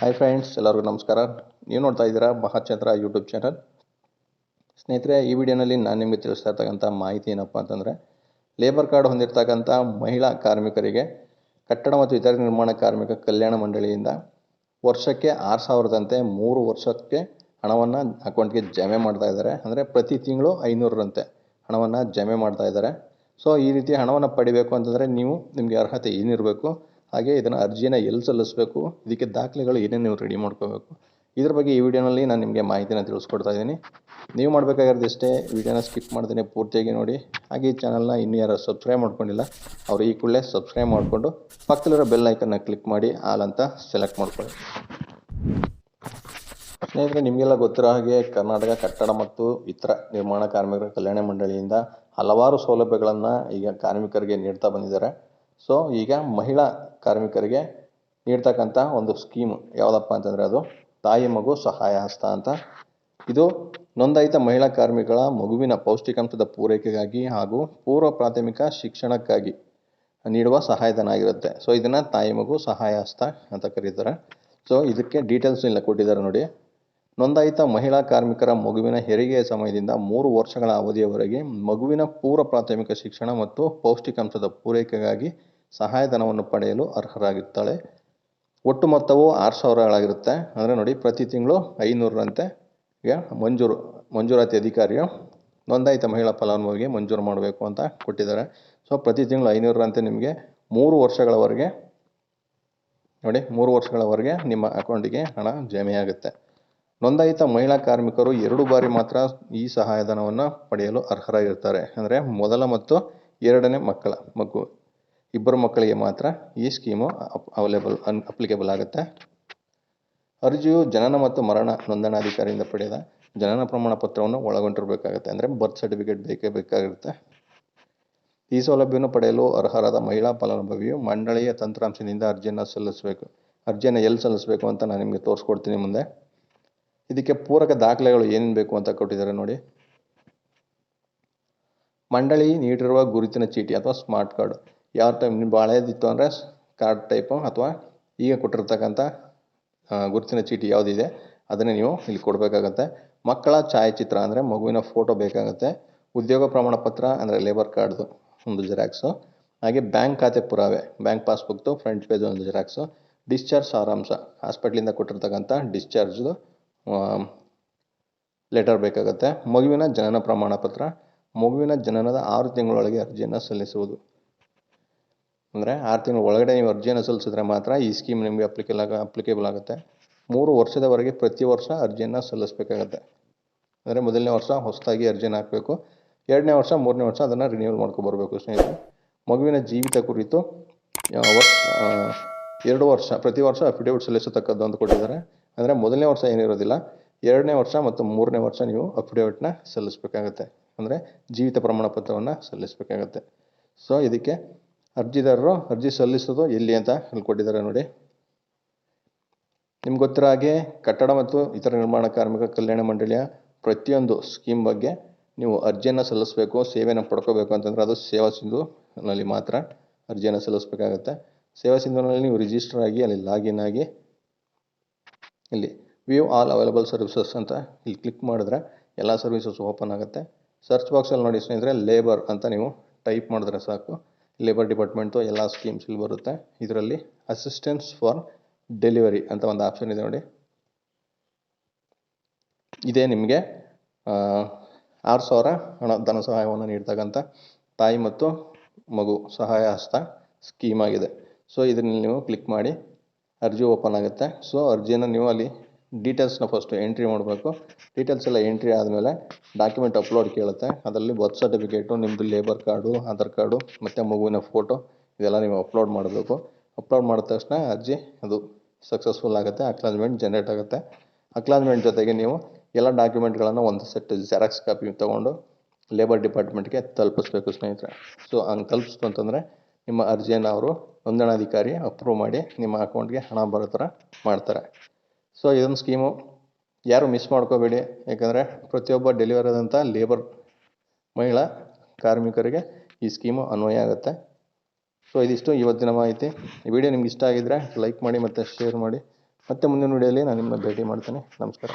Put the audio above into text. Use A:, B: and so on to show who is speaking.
A: Hi friends ಎಲ್ಲರಿಗೂ ನಮಸ್ಕಾರ. ನೀವು ನೋಡ್ತಾ ಇದ್ದೀರಾ ಮಹಾಚಂದ್ರ ಯೂಟ್ಯೂಬ್ ಚಾನಲ್ ಸ್ನೇಹಿತರೆ, ಈ ವಿಡಿಯೋನಲ್ಲಿ ನಾನು ನಿಮಗೆ ತಿಳಿಸ್ತಾ ಇರ್ತಕ್ಕಂಥ ಮಾಹಿತಿ ಏನಪ್ಪ ಅಂತಂದರೆ ಲೇಬರ್ ಕಾರ್ಡ್ ಹೊಂದಿರತಕ್ಕಂಥ ಮಹಿಳಾ ಕಾರ್ಮಿಕರಿಗೆ ಕಟ್ಟಡ ಮತ್ತು ಇತರ ನಿರ್ಮಾಣ ಕಾರ್ಮಿಕ ಕಲ್ಯಾಣ ಮಂಡಳಿಯಿಂದ ವರ್ಷಕ್ಕೆ ಆರು ಸಾವಿರದಂತೆ ಮೂರು ವರ್ಷಕ್ಕೆ ಹಣವನ್ನು ಅಕೌಂಟ್ಗೆ ಜಮೆ ಮಾಡ್ತಾ ಇದ್ದಾರೆ. ಅಂದರೆ ಪ್ರತಿ ತಿಂಗಳು ಐನೂರರಂತೆ ಹಣವನ್ನು ಜಮೆ ಮಾಡ್ತಾ ಇದ್ದಾರೆ. ಸೊ ಈ ರೀತಿ ಹಣವನ್ನು ಪಡಿಬೇಕು ಅಂತಂದರೆ ನೀವು ನಿಮಗೆ ಅರ್ಹತೆ ಏನಿರಬೇಕು ಹಾಗೆ ಇದನ್ನು ಅರ್ಜಿನ ಎಲ್ಲಿ ಸಲ್ಲಿಸಬೇಕು, ಇದಕ್ಕೆ ದಾಖಲೆಗಳು ಏನೇನು ನೀವು ರೆಡಿ ಮಾಡ್ಕೋಬೇಕು, ಇದ್ರ ಬಗ್ಗೆ ಈ ವಿಡಿಯೋನಲ್ಲಿ ನಾನು ನಿಮಗೆ ಮಾಹಿತಿನ ತಿಳಿಸ್ಕೊಡ್ತಾ ಇದ್ದೀನಿ. ನೀವು ಮಾಡಬೇಕಾಗಿರೋದು ಇಷ್ಟೇ, ವಿಡಿಯೋನ ಸ್ಕಿಪ್ ಮಾಡ್ತೀನಿ ಪೂರ್ತಿಯಾಗಿ ನೋಡಿ. ಹಾಗೆ ಈ ಚಾನಲ್ನ ಇನ್ನೂ ಯಾರು ಸಬ್ಸ್ಕ್ರೈಬ್ ಮಾಡ್ಕೊಂಡಿಲ್ಲ, ಅವರು ಈ ಕೂಡಲೇ ಸಬ್ಸ್ಕ್ರೈಬ್ ಮಾಡಿಕೊಂಡು ಪಕ್ಕದಲ್ಲಿರೋ ಬೆಲ್ ಐಕನ್ನ ಕ್ಲಿಕ್ ಮಾಡಿ ಆಲ್ ಅಂತ ಸೆಲೆಕ್ಟ್ ಮಾಡ್ಕೊಳ್ಳಿ. ಸ್ನೇಹಿತರೆ, ನಿಮಗೆಲ್ಲ ಗೊತ್ತಿರೋ ಹಾಗೆ ಕರ್ನಾಟಕ ಕಟ್ಟಡ ಮತ್ತು ಇತರ ನಿರ್ಮಾಣ ಕಾರ್ಮಿಕರ ಕಲ್ಯಾಣ ಮಂಡಳಿಯಿಂದ ಹಲವಾರು ಸೌಲಭ್ಯಗಳನ್ನು ಈಗ ಕಾರ್ಮಿಕರಿಗೆ ನೀಡ್ತಾ ಬಂದಿದ್ದಾರೆ. ಸೊ ಈಗ ಮಹಿಳಾ ಕಾರ್ಮಿಕರಿಗೆ ನೀಡ್ತಕ್ಕಂಥ ಒಂದು ಸ್ಕೀಮ್. ಯಾವುದಪ್ಪ ಅಂತಂದರೆ ಅದು ತಾಯಿ ಮಗು ಸಹಾಯ ಹಸ್ತ ಅಂತ. ಇದು ನೋಂದಾಯಿತ ಮಹಿಳಾ ಕಾರ್ಮಿಕರ ಮಗುವಿನ ಪೌಷ್ಟಿಕಾಂಶದ ಪೂರೈಕೆಗಾಗಿ ಹಾಗೂ ಪೂರ್ವ ಪ್ರಾಥಮಿಕ ಶಿಕ್ಷಣಕ್ಕಾಗಿ ನೀಡುವ ಸಹಾಯಧನ ಆಗಿರುತ್ತೆ. ಸೊ ಇದನ್ನು ತಾಯಿ ಮಗು ಸಹಾಯ ಹಸ್ತ ಅಂತ ಕರೀತಾರೆ. ಸೊ ಇದಕ್ಕೆ ಡೀಟೇಲ್ಸ್ ಇಲ್ಲ ಕೊಟ್ಟಿದ್ದಾರೆ ನೋಡಿ. ನೋಂದಾಯಿತ ಮಹಿಳಾ ಕಾರ್ಮಿಕರ ಮಗುವಿನ ಹೆರಿಗೆಯ ಸಮಯದಿಂದ ಮೂರು ವರ್ಷಗಳ ಅವಧಿಯವರೆಗೆ ಮಗುವಿನ ಪೂರ್ವ ಪ್ರಾಥಮಿಕ ಶಿಕ್ಷಣ ಮತ್ತು ಪೌಷ್ಟಿಕಾಂಶದ ಪೂರೈಕೆಗಾಗಿ ಸಹಾಯಧನವನ್ನು ಪಡೆಯಲು ಅರ್ಹರಾಗಿರ್ತಾಳೆ. ಒಟ್ಟು ಮೊತ್ತವು ಆರು ಸಾವಿರಗಳಾಗಿರುತ್ತೆ ಅಂದರೆ ನೋಡಿ, ಪ್ರತಿ ತಿಂಗಳು ಐನೂರರಂತೆ ಮಂಜೂರು, ಮಂಜೂರಾತಿ ಅಧಿಕಾರಿಯು ನೋಂದಾಯಿತ ಮಹಿಳಾ ಫಲಾನುಭವಿಗೆ ಮಂಜೂರು ಮಾಡಬೇಕು ಅಂತ ಕೊಟ್ಟಿದ್ದಾರೆ. ಸೊ ಪ್ರತಿ ತಿಂಗಳು ಐನೂರರಂತೆ ನಿಮಗೆ ಮೂರು ವರ್ಷಗಳವರೆಗೆ, ನೋಡಿ, ಮೂರು ವರ್ಷಗಳವರೆಗೆ ನಿಮ್ಮ ಅಕೌಂಟಿಗೆ ಹಣ ಜಮೆಯಾಗುತ್ತೆ. ನೋಂದಾಯಿತ ಮಹಿಳಾ ಕಾರ್ಮಿಕರು ಎರಡು ಬಾರಿ ಮಾತ್ರ ಈ ಸಹಾಯಧನವನ್ನು ಪಡೆಯಲು ಅರ್ಹರಾಗಿರ್ತಾರೆ. ಅಂದರೆ ಮೊದಲ ಮತ್ತು ಎರಡನೇ ಮಕ್ಕಳ ಮಗು ಇಬ್ಬರು ಮಕ್ಕಳಿಗೆ ಮಾತ್ರ ಈ ಸ್ಕೀಮು ಅವೈಲೇಬಲ್ ಅನ್ ಅಪ್ಲಿಕೇಬಲ್ ಆಗುತ್ತೆ. ಅರ್ಜಿಯು ಜನನ ಮತ್ತು ಮರಣ ನೋಂದಣಾಧಿಕಾರಿಯಿಂದ ಪಡೆದ ಜನನ ಪ್ರಮಾಣ ಪತ್ರವನ್ನು ಒಳಗೊಂಡಿರಬೇಕಾಗುತ್ತೆ. ಅಂದರೆ ಬರ್ತ್ ಸರ್ಟಿಫಿಕೇಟ್ ಬೇಕೇ ಬೇಕಾಗಿರುತ್ತೆ. ಈ ಸೌಲಭ್ಯವನ್ನು ಪಡೆಯಲು ಅರ್ಹರಾದ ಮಹಿಳಾ ಫಲಾನುಭವಿಯು ಮಂಡಳಿಯ ತಂತ್ರಾಂಶದಿಂದ ಅರ್ಜಿಯನ್ನು ಸಲ್ಲಿಸಬೇಕು. ಅರ್ಜಿಯನ್ನು ಎಲ್ಲಿ ಸಲ್ಲಿಸಬೇಕು ಅಂತ ನಾನು ನಿಮಗೆ ತೋರಿಸ್ಕೊಡ್ತೀನಿ ಮುಂದೆ. ಇದಕ್ಕೆ ಪೂರಕ ದಾಖಲೆಗಳು ಏನೇನು ಬೇಕು ಅಂತ ಕೊಟ್ಟಿದ್ದಾರೆ ನೋಡಿ. ಮಂಡಳಿ ನೀಡಿರುವ ಗುರುತಿನ ಚೀಟಿ ಅಥವಾ ಸ್ಮಾರ್ಟ್ ಕಾರ್ಡ್ ಯಾವ ಟೈಮ್ ನಿಮ್ಮ ಹಳೇದಿತ್ತು ಅಂದರೆ ಕಾರ್ಡ್ ಟೈಪು ಅಥವಾ ಈಗ ಕೊಟ್ಟಿರ್ತಕ್ಕಂಥ ಗುರುತಿನ ಚೀಟಿ ಯಾವುದಿದೆ, ಅದನ್ನೇ ನೀವು ಇಲ್ಲಿ ಕೊಡಬೇಕಾಗತ್ತೆ. ಮಕ್ಕಳ ಛಾಯಾಚಿತ್ರ ಅಂದರೆ ಮಗುವಿನ ಫೋಟೋ ಬೇಕಾಗುತ್ತೆ. ಉದ್ಯೋಗ ಪ್ರಮಾಣ ಪತ್ರ ಅಂದರೆ ಲೇಬರ್ ಕಾರ್ಡ್ದು ಒಂದು ಜೆರಾಕ್ಸು ಹಾಗೆ ಬ್ಯಾಂಕ್ ಖಾತೆ ಪುರಾವೆ ಬ್ಯಾಂಕ್ ಪಾಸ್ಬುಕ್ದು ಫ್ರಂಟ್ ಪೇಜ್ ಒಂದು ಜೆರಾಕ್ಸು ಡಿಸ್ಚಾರ್ಜ್ ಸಾರಾಂಶ ಹಾಸ್ಪಿಟ್ಲಿಂದ ಕೊಟ್ಟಿರ್ತಕ್ಕಂಥ ಡಿಸ್ಚಾರ್ಜ್ದು ಲೆಟರ್ ಬೇಕಾಗುತ್ತೆ. ಮಗುವಿನ ಜನನ ಪ್ರಮಾಣ ಪತ್ರ, ಮಗುವಿನ ಜನನದ ಆರು ತಿಂಗಳೊಳಗೆ ಅರ್ಜಿಯನ್ನು ಸಲ್ಲಿಸುವುದು. ಅಂದರೆ ಆರು ತಿಂಗಳ ಒಳಗಡೆ ನೀವು ಅರ್ಜಿಯನ್ನು ಸಲ್ಲಿಸಿದ್ರೆ ಮಾತ್ರ ಈ ಸ್ಕೀಮ್ ನಿಮಗೆ ಅಪ್ಲಿಕೇಬಲ್ ಆಗ ಅಪ್ಲಿಕೇಬಲ್ ಆಗುತ್ತೆ. ಮೂರು ವರ್ಷದವರೆಗೆ ಪ್ರತಿ ವರ್ಷ ಅರ್ಜಿಯನ್ನು ಸಲ್ಲಿಸಬೇಕಾಗತ್ತೆ. ಅಂದರೆ ಮೊದಲನೇ ವರ್ಷ ಹೊಸದಾಗಿ ಅರ್ಜಿಯನ್ನು ಹಾಕಬೇಕು. ಎರಡನೇ ವರ್ಷ, ಮೂರನೇ ವರ್ಷ ಅದನ್ನು ರಿನ್ಯೂವಲ್ ಮಾಡ್ಕೊಬರ್ಬೇಕು ಸ್ನೇಹಿತರೆ. ಮಗುವಿನ ಜೀವಿತ ಕುರಿತು ವರ್ಷ ಎರಡು ವರ್ಷ, ಪ್ರತಿ ವರ್ಷ ಅಫಿಡೇವಿಟ್ ಸಲ್ಲಿಸತಕ್ಕದ್ದು ಅಂತ ಕೊಟ್ಟಿದ್ದಾರೆ. ಅಂದರೆ ಮೊದಲನೇ ವರ್ಷ ಏನಿರೋದಿಲ್ಲ, ಎರಡನೇ ವರ್ಷ ಮತ್ತು ಮೂರನೇ ವರ್ಷ ನೀವು ಅಫಿಡೇವಿಟ್ನ ಸಲ್ಲಿಸಬೇಕಾಗತ್ತೆ. ಅಂದರೆ ಜೀವಿತ ಪ್ರಮಾಣ ಪತ್ರವನ್ನು ಸಲ್ಲಿಸಬೇಕಾಗತ್ತೆ. ಸೊ ಇದಕ್ಕೆ ಅರ್ಜಿದಾರರು ಅರ್ಜಿ ಸಲ್ಲಿಸೋದು ಎಲ್ಲಿ ಅಂತ ಹೇಳ್ಕೊಟ್ಟಿದ್ದಾರೆ ಕೊಟ್ಟಿದ್ದಾರೆ ನೋಡಿ. ನಿಮ್ಗೆ ಗೊತ್ತಿರೋ ಹಾಗೆ ಕಟ್ಟಡ ಮತ್ತು ಇತರ ನಿರ್ಮಾಣ ಕಾರ್ಮಿಕ ಕಲ್ಯಾಣ ಮಂಡಳಿಯ ಪ್ರತಿಯೊಂದು ಸ್ಕೀಮ್ ಬಗ್ಗೆ ನೀವು ಅರ್ಜಿಯನ್ನು ಸಲ್ಲಿಸಬೇಕು, ಸೇವೆಯನ್ನು ಪಡ್ಕೋಬೇಕು ಅಂತಂದರೆ ಅದು ಸೇವಾ ಸಿಂಧುನಲ್ಲಿ ಮಾತ್ರ ಅರ್ಜಿಯನ್ನು ಸಲ್ಲಿಸಬೇಕಾಗತ್ತೆ. ಸೇವಾ ಸಿಂಧುನಲ್ಲಿ ನೀವು ರಿಜಿಸ್ಟರ್ ಆಗಿ, ಅಲ್ಲಿ ಲಾಗಿನ್ ಆಗಿ, ಇಲ್ಲಿ ವ್ಯೂ ಆಲ್ ಅವೈಲಬಲ್ ಸರ್ವಿಸಸ್ ಅಂತ ಇಲ್ಲಿ ಕ್ಲಿಕ್ ಮಾಡಿದ್ರೆ ಎಲ್ಲ ಸರ್ವಿಸಸ್ ಓಪನ್ ಆಗುತ್ತೆ. ಸರ್ಚ್ ಬಾಕ್ಸಲ್ಲಿ ನೋಡಿ ಸ್ನೇಹಿತರೆ ಲೇಬರ್ ಅಂತ ನೀವು ಟೈಪ್ ಮಾಡಿದ್ರೆ ಸಾಕು. ಲೇಬರ್ ಡಿಪಾರ್ಟ್ಮೆಂಟು ಎಲ್ಲ ಸ್ಕೀಮ್ಸ್ ಇಲ್ಲಿ ಬರುತ್ತೆ. ಇದರಲ್ಲಿ ಅಸಿಸ್ಟೆನ್ಸ್ ಫಾರ್ ಡೆಲಿವರಿ ಅಂತ ಒಂದು ಆಪ್ಷನ್ ಇದೆ ನೋಡಿ. ಇದೇ ನಿಮಗೆ. ಆರು ಸಾವಿರ ಹಣ ಧನ ಸಹಾಯವನ್ನು ನೀಡ್ತಕ್ಕಂಥ ತಾಯಿ ಮತ್ತು ಮಗು ಸಹಾಯ ಹಸ್ತ ಸ್ಕೀಮ್ ಆಗಿದೆ. ಸೊ ಇದರಲ್ಲಿ ನೀವು ಕ್ಲಿಕ್ ಮಾಡಿ ಅರ್ಜಿ ಓಪನ್ ಆಗುತ್ತೆ. ಸೊ ಅರ್ಜಿಯನ್ನು ನೀವು ಅಲ್ಲಿ ಡೀಟೇಲ್ಸ್ನ ಫಸ್ಟು ಎಂಟ್ರಿ ಮಾಡಬೇಕು. ಡೀಟೇಲ್ಸ್ ಎಲ್ಲ ಎಂಟ್ರಿ ಆದಮೇಲೆ ಡಾಕ್ಯುಮೆಂಟ್ ಅಪ್ಲೋಡ್ ಕೇಳುತ್ತೆ. ಅದರಲ್ಲಿ ಬರ್ತ್ ಸರ್ಟಿಫಿಕೇಟು ನಿಮ್ಮದು ಲೇಬರ್ ಕಾರ್ಡು ಆಧಾರ್ ಕಾರ್ಡು ಮತ್ತು ಮಗುವಿನ ಫೋಟೋ ಇದೆಲ್ಲ ನೀವು ಅಪ್ಲೋಡ್ ಮಾಡಬೇಕು. ಅಪ್ಲೋಡ್ ಮಾಡಿದ ತಕ್ಷಣ ಅರ್ಜಿ ಅದು ಸಕ್ಸಸ್ಫುಲ್ ಆಗುತ್ತೆ ಅಕ್ಲಾಜ್ಮೆಂಟ್ ಜನ್ರೇಟ್ ಆಗುತ್ತೆ. ಅಕ್ಲಾಜ್ಮೆಂಟ್ ಜೊತೆಗೆ ನೀವು ಎಲ್ಲ ಡಾಕ್ಯುಮೆಂಟ್ಗಳನ್ನು ಒಂದು ಸೆಟ್ ಜೆರಾಕ್ಸ್ ಕಾಪಿ ತೊಗೊಂಡು ಲೇಬರ್ ಡಿಪಾರ್ಟ್ಮೆಂಟ್ಗೆ ತಲುಪಿಸ್ಬೇಕು ಸ್ನೇಹಿತರೆ. ಸೊ ಹಂಗೆ ತಲುಪಿಸ್ತು ಅಂತಂದರೆ ನಿಮ್ಮ ಅರ್ಜಿಯನ್ನು ಅವರು ನೋಂದಣಾಧಿಕಾರಿ ಅಪ್ರೂವ್ ಮಾಡಿ ನಿಮ್ಮ ಅಕೌಂಟ್ಗೆ ಹಣ ಬರೋ ಥರ ಮಾಡ್ತಾರೆ. ಸೊ ಇದೊಂದು ಸ್ಕೀಮು ಯಾರು ಮಿಸ್ ಮಾಡ್ಕೋಬೇಡಿ, ಯಾಕಂದರೆ ಪ್ರತಿಯೊಬ್ಬ ಡೆಲಿವರ್ ಆದಂಥ ಲೇಬರ್ ಮಹಿಳಾ ಕಾರ್ಮಿಕರಿಗೆ ಈ ಸ್ಕೀಮು ಅನ್ವಯ ಆಗುತ್ತೆ. ಸೊ ಇದಿಷ್ಟು ಇವತ್ತಿನ ಮಾಹಿತಿ. ಈ ವಿಡಿಯೋ ನಿಮ್ಗೆ ಇಷ್ಟ ಆಗಿದ್ದರೆ ಲೈಕ್ ಮಾಡಿ ಮತ್ತು ಶೇರ್ ಮಾಡಿ. ಮತ್ತೆ ಮುಂದಿನ ವಿಡಿಯೋಲಿ ನಾನು ನಿಮ್ಮನ್ನ ಭೇಟಿ ಮಾಡ್ತೇನೆ. ನಮಸ್ಕಾರ.